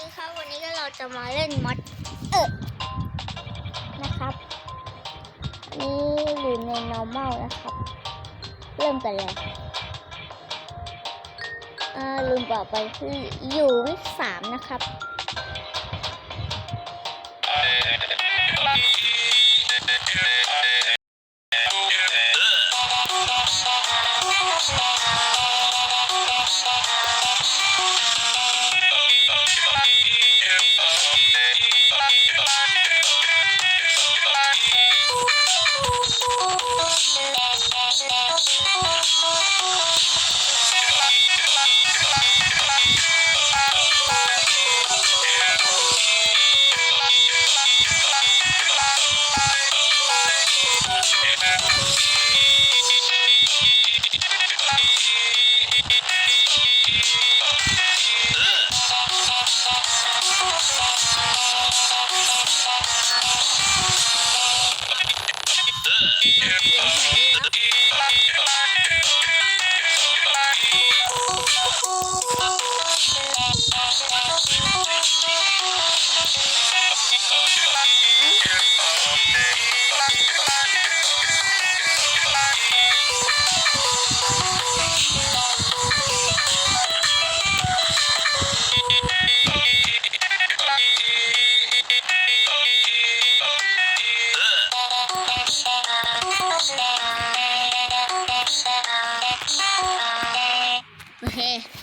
ดีครับ วันนี้ก็เราจะมาเล่นมอดเออนะครับ นี่อยู่ใน normal นะครับ เริ่มกันเลยอ่าลืมบอกไปคืออยู่วิกสามนะครับ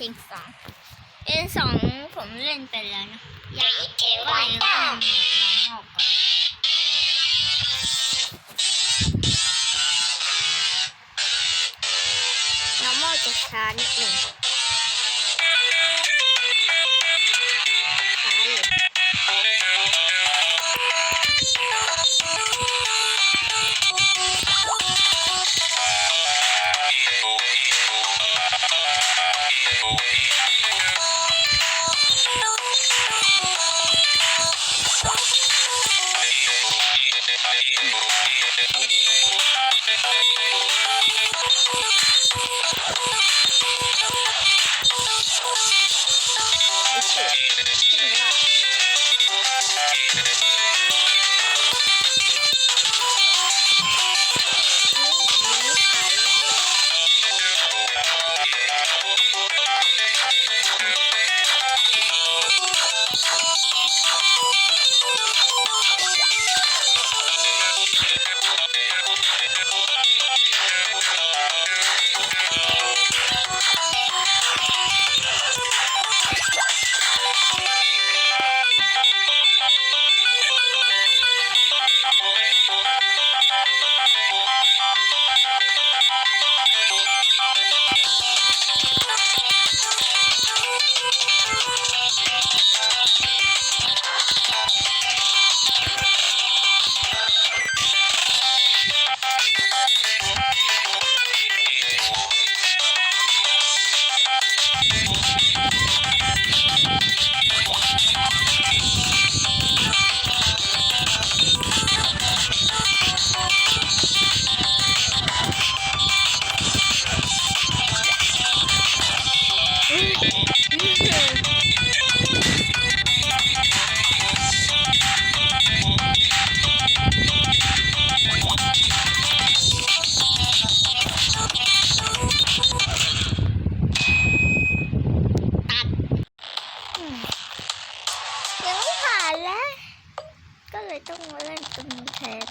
อเคเพลงสองเพลงสองผมเล่นไปแล้วนะอยากเก็บไว้เล่นน้องก่อนน้องมอจะช้านิดหนึ่ง เลยต้องมาเล่นตรงนี้แทน